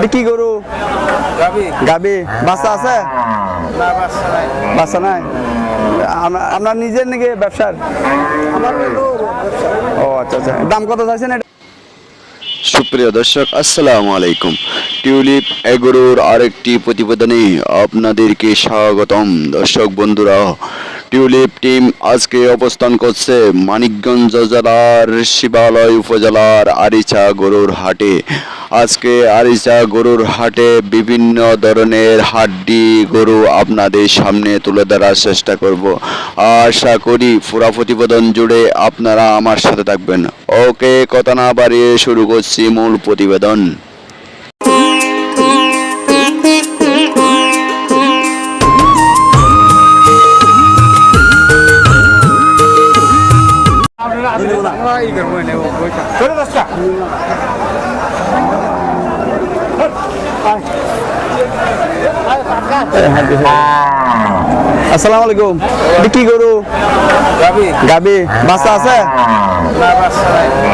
এটা কি গরু? গাবি। বাচ্চা আছে? না বাচ্চা নাই। আপনার নিজের নাকি ব্যবসার? ও আচ্ছা আচ্ছা। দাম কত চাইছেন এটা? সুপ্রিয় দর্শক আসসালামু আলাইকুম। টিউলিপ এগোরোর আরেকটি প্রতিবেদনে আপনাদেরকে স্বাগতম। দর্শক বন্ধুরা টিউলিপ টিম আজকে অবস্থান করছে মানিকগঞ্জ জেলার শিবালয় উপজেলার আরিচা গরুর হাটে। আজকে আরিচা গরুর হাটে বিভিন্ন ধরনের হাড্ডি গরু আপনাদের সামনে তুলে ধরার চেষ্টা করব। আশা করি পুরা প্রতিবেদন জুড়ে আপনারা আমার সাথে থাকবেন। ওকে, কথা না বাড়িয়ে শুরু করছি মূল প্রতিবেদন। আসসালামু আলাইকুম। বিক্রি কি গরু? গাবি গাবি বাচ্চা আছে? না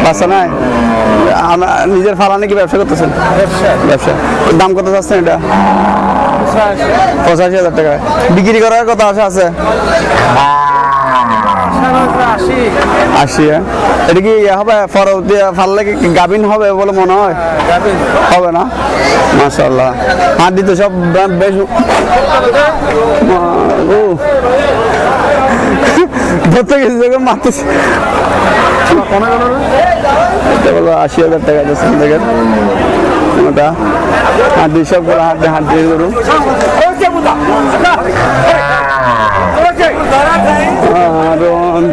বাচ্চা নাই? নিজের ফালা নাকি ব্যবসা করতেছেন? ব্যবসা। ব্যবসা। দাম কত চাচ্ছেন এটা? পঁচাশি। পঁচাশি হাজার টাকা। বিক্রি করার কথা আশা আছে? আশি হ্যাঁ? এটা কি ইয়ে হবে? পরবর্তী ফাললে কি হবে বলে মনে হয়? হবে না? মাশাল্লাহ হাত দিতে সব বেশ ধরতে গেছি যখন আশি হাজার টাকা দিচ্ছেন দেখেন ওটা। দিয়ে সব করে হাত দিয়ে হাত দিয়ে করুন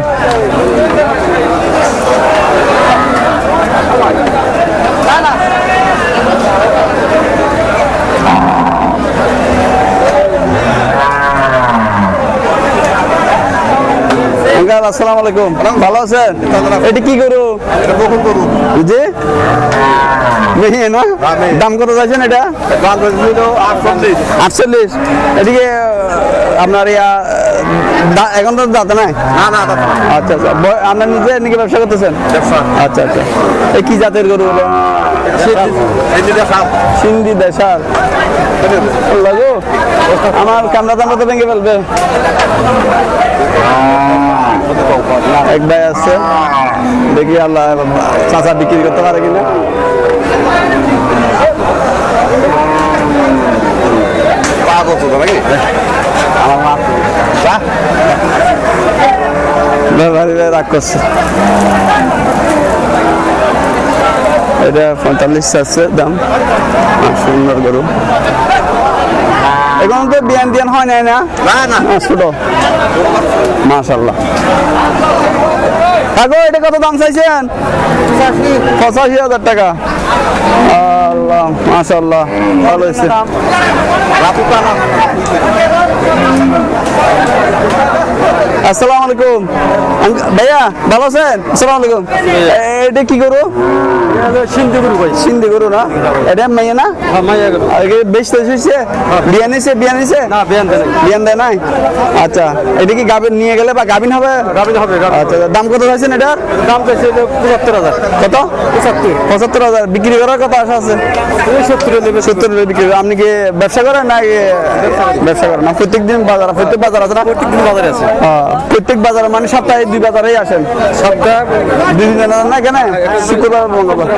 আরন আঙ্কাল আসসালামু আলাইকুম। ভালো আছেন? এটা কি মেয়ে না? দাম কত এটা? আটচল্লিশ। এদিকে আপনার ইয়া এখন তো দাঁতে নাই? আচ্ছা আচ্ছা। আপনার নিজে নাকি ব্যবসা করতেছেন? আচ্ছা আচ্ছা। এই কি জাতের গরু হলো সিন্ধি দেশার লাগো আমার কামড়া টামড়া তো ভেঙে ফেলবে। এক ভাই আছে। দেখি আল্লাহ চাচা বিক্রি করতে পারে কিনা। রাগ করছে। এটা পঁয়তাল্লিশ আছে দাম। সুন্দর গরু। এখন তো বিয়ান দিয়ান হয় নাই না? না না। না, ছোট। মাশাল্লাহ কাকু এটা কত দাম চাইছেন? পঁচাশি। হাজার টাকা। আল্লাহ মাশাল্লাহ ভালো হয়েছে। আসসালামু আলাইকুম ভাইয়া ভালো আছেন? আসসালামু আলাইকুম এটা কি করু সিন্ধি গরু ভাই। সিন্ধি গরু না? এটা মাইয়া না? আগে বেশ তো এসেছে বিয়ান নিছে বিয়ান নিছে? না বিয়ান দেয় বিয়ান দেয় নাই? আচ্ছা এটা কি গাবিন নিয়ে গেলে বা গাবিন হবে? গাবিন হবে আচ্ছা দাম কত চাইছেন এটার দাম চাইছে পঁচাত্তর হাজার। কত? পঁচাত্তর। পঁচাত্তর হাজার। বিক্রি করার কথা আশা আছে? সত্তর সত্তর বিক্রি। আপনি কি ব্যবসা করেন না ব্যবসা করেন না? প্রত্যেক দিন বাজার প্রত্যেক বাজার আছে না? প্রত্যেক দিন বাজারে আছে। হ্যাঁ, প্রত্যেক বাজারে মানে সপ্তাহে দুই বাজারেই আসেন? সপ্তাহ? দুই দিন না কেন? শুক্রবার মঙ্গলবার।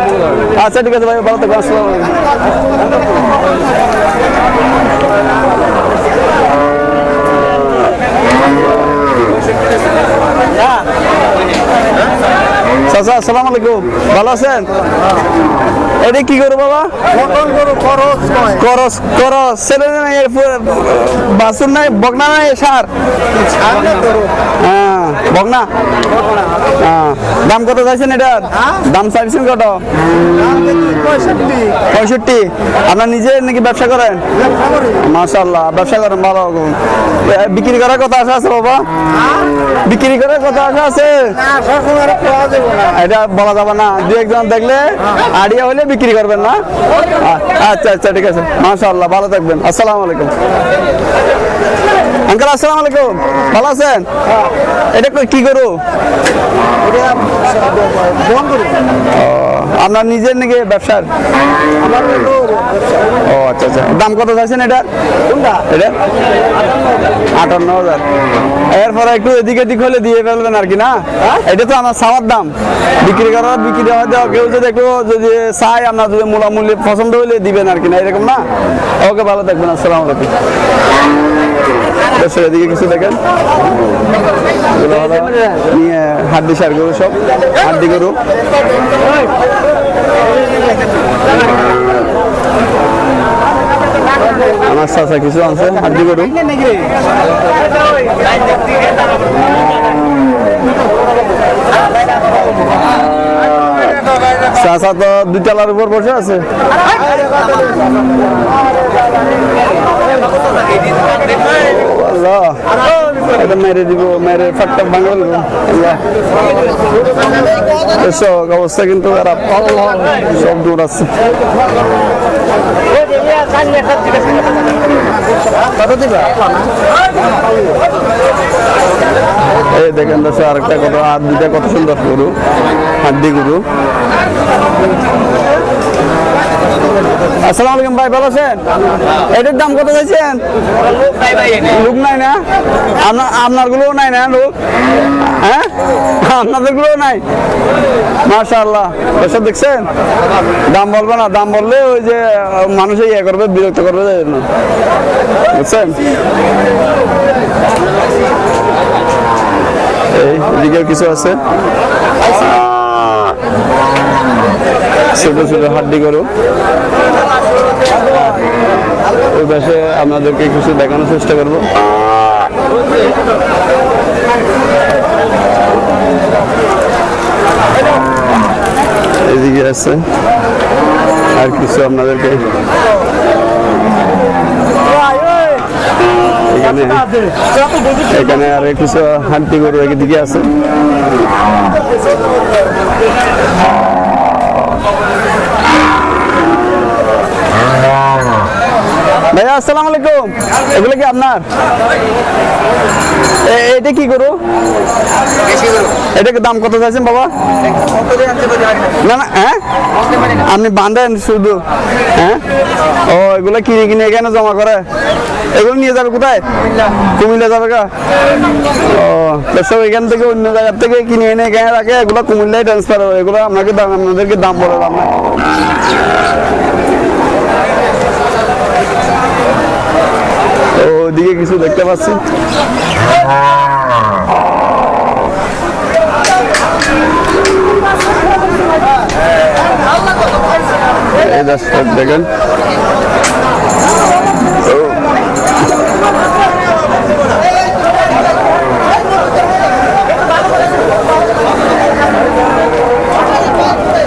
আচ্ছা ঠিক আছে ভাই ভালো থাকবেন আসসালামু। চাচা আসসালামু আলাইকুম। ভালো আছেন? এটা কি করো বাবা করস করস ছেলে নাই বাসুর নাই বগনা নাই সার। হ্যাঁ বগনা হ্যাঁ। দাম কত চাইছেন এটার দাম চাইছেন কত? পঁয়ষট্টি। আপনার নিজে নাকি ব্যবসা করেন? মাশাল্লাহ ব্যবসা করেন ভালো বিক্রি করার কথা আশা আছে বাবা? বিক্রি করার কথা আশা আছে? এটা বলা যাবে না। দু একজন দেখলে আইডিয়া হলে বিক্রি করবেন না? আচ্ছা আচ্ছা ঠিক আছে। মাশাল্লাহ ভালো থাকবেন। আসসালামু আলাইকুম। আঙ্কেল আসসালামু আলাইকুম। ভালো আছেন? এটা কি করু আপনার নিজের নাকি ব্যবসার? আচ্ছা দাম কত চাইছেন এটা? এটা? আটান্ন হাজার। এরপরে একটু এদিক এদিক হলে দিয়ে ফেলবেন আর কি না? এটা তো আমার সাওয়ার দাম। বিক্রি করার বিক্রি হওয়া দেওয়া কেউ যদি একটু যদি চাই আপনার যদি মূলামূল্য পছন্দ হলে দিবেন আর কি, না এরকম না? ওকে, ভালো থাকবেন, আসসালামু আলাইকুম। এদিকে কিছু দেখেন? নিয়ে হাড্ডি সার গরু সব, হাড্ডি গরু। আমার চাচা কিছু আছে হাড্ডি গরু। চাচা তো দুই তলার উপর বসে আছে। মেরে দিব, মেরে ফাটটা ভাঙে এসব অবস্থা কিন্তু খারাপ। সব দূর আছে। এই দেখেন দশ আরেকটা কত আর দুইটা কত সুন্দর গরু, হাড্ডি গরু। আসসালামু আলাইকুম ভাই, ভালো আছেন? এটার দাম কত চাইছেন? লোক নাই না? আপনার আপনার গুলোও নাই না, লোক? হ্যাঁ? আপনাদের গুলোও নাই? মাশাআল্লাহ। এসব দেখছেন? দাম বলব না, দাম বললে ওই যে মানুষে ইয়ে করবে, বিরক্ত করবে বুঝছেন? এই এদিকেও কিছু আছে। ছোট ছোট হাড্ডি গরু ওই পাশে আপনাদেরকে কিছু দেখানোর চেষ্টা করব। এদিকে আছে। আর কিছু আপনাদেরকে এখানে এখানে আর কিছু হাড্ডি গরু এদিকে আছে। ভাইয়া, আসসালামু আলাইকুম। এগুলো কি আপনার? এটা কি করু এটাকে দাম কত চাইছেন বাবা? না না হ্যাঁ? আপনি বাঁধেন শুধু হ্যাঁ? ও, এগুলো কিনে কিনে এখানে জমা করে? এগুলো নিয়ে যাবে কোথায়? কুমিল্লা যাবে গা। ও সব এখান থেকে অন্য জায়গার থেকে কিনে এনে এখানে রাখে, এগুলো কুমিল্লায় ট্রান্সফার হবে, এগুলো আপনাকে দাম, আপনাদেরকে দাম বলে দাম ওদিকে কিছু দেখতে পাচ্ছি। দেখেন ও।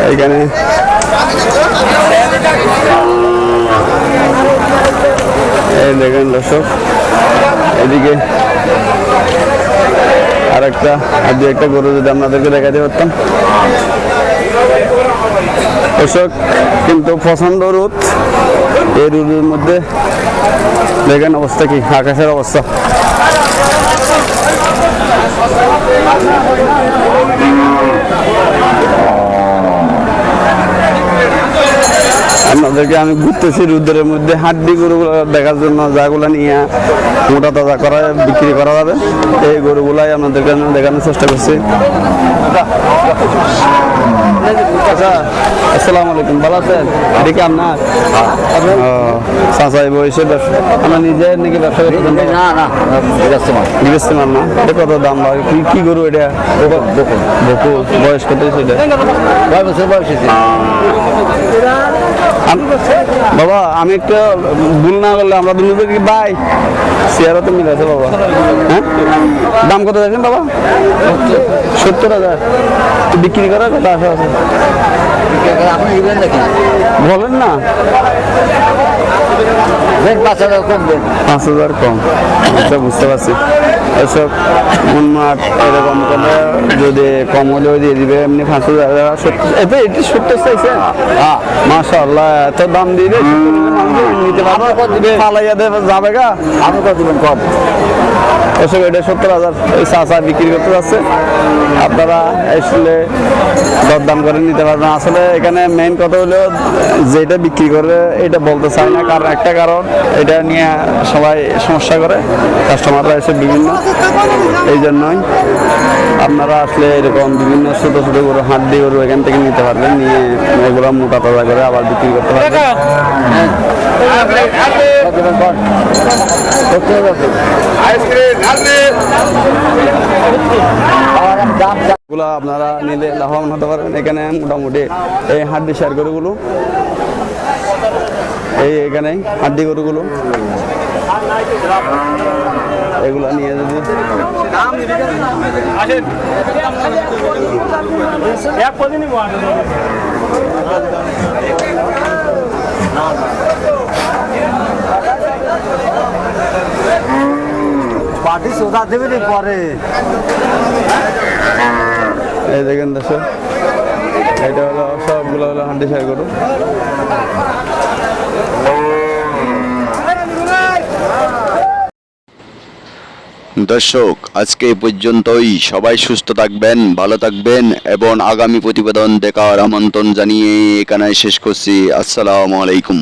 এইখানে এই দেখেন দর্শক এদিকে আর একটা আর দু একটা গরু যদি আপনাদেরকে দেখাতে পারতাম। দর্শক, কিন্তু পছন্দ রোদ, এই রোদের মধ্যে দেখেন অবস্থা কি, আকাশের অবস্থা। আপনাদেরকে আমি ঘুরতেছি রুদ্রের মধ্যে হাড্ডি গরুগুলো দেখার জন্য যাগুলো নিয়ে মোটা তাজা করা বিক্রি করা যাবে। এই গরুগুলাই আপনাদেরকে আমি দেখানোর চেষ্টা করছি। আচ্ছা আসসালামু আলাইকুম ভালো আছেন? এটা কি আপনার ও, বয়সে ব্যবসা আপনার নিজের নাকি ব্যবসা করতেছেন না না কাস্টমার না? এটা কত দাম লাগে কি কি গরু এটা? বয়স কত বয়স বাবা আমি একটু ভুল না করলে আমরা দুজন কি ভাই চেয়ারও তো মিলেছে বাবা। হ্যাঁ? দাম কত যাচ্ছেন বাবা? সত্তর হাজার। বিক্রি করার কথা আশা আছে। আপনি বলেন না। পাঁচ হাজার কম পাঁচ হাজার কম। আচ্ছা বুঝতে পারছি। এসব উন্মাট এরকম করলে যদি কম হলেও দিয়ে দিবে এমনি পাঁচ হাজার সত্তর এতে এটি সত্তর চাইছে হ্যাঁ। মাশাআল্লাহ এত দাম দিলে নিতে পারবে? ফালাইয়া দেবে? যাবে গা? আপনি কত দিবেন কম? ওসব এটা সত্তর হাজার ওই চাষা বিক্রি করতে যাচ্ছে। আপনারা আসলে দরদাম করে নিতে পারবেন। আসলে এখানে মেইন কথা হলো যেটা বিক্রি করে এটা বলতে চাই না কারণ একটা কারণ এটা নিয়ে সবাই সমস্যা করে। কাস্টমাররা এসে বিভিন্ন। এই জন্যই আপনারা আসলে এরকম বিভিন্ন ছোট ছোট গরু, হাত দিয়ে গরু এখান থেকে নিতে পারবেন। নিয়ে এগুলো মোটা তাজা করে আবার বিক্রি করতে পারবেন। আপনারা নিলে লাভবান হতে পারবেন। এখানে মোটামুটি এই হাড্ডি সার গরুগুলো এই এখানে হাড্ডি গরুগুলো। এগুলো নিয়ে যদি পার্টি সোজা দেবে পরে। এই দেখেন দর্শক এটা হলো সবগুলো হলো হাড্ডি সার গরু। দর্শক, আজকে পর্যন্তই। সবাই সুস্থ থাকবেন, ভালো থাকবেন এবং আগামী প্রতিবেদন দেখার আমন্ত্রণ জানিয়ে এখানে শেষ করছি। আসসালামু আলাইকুম।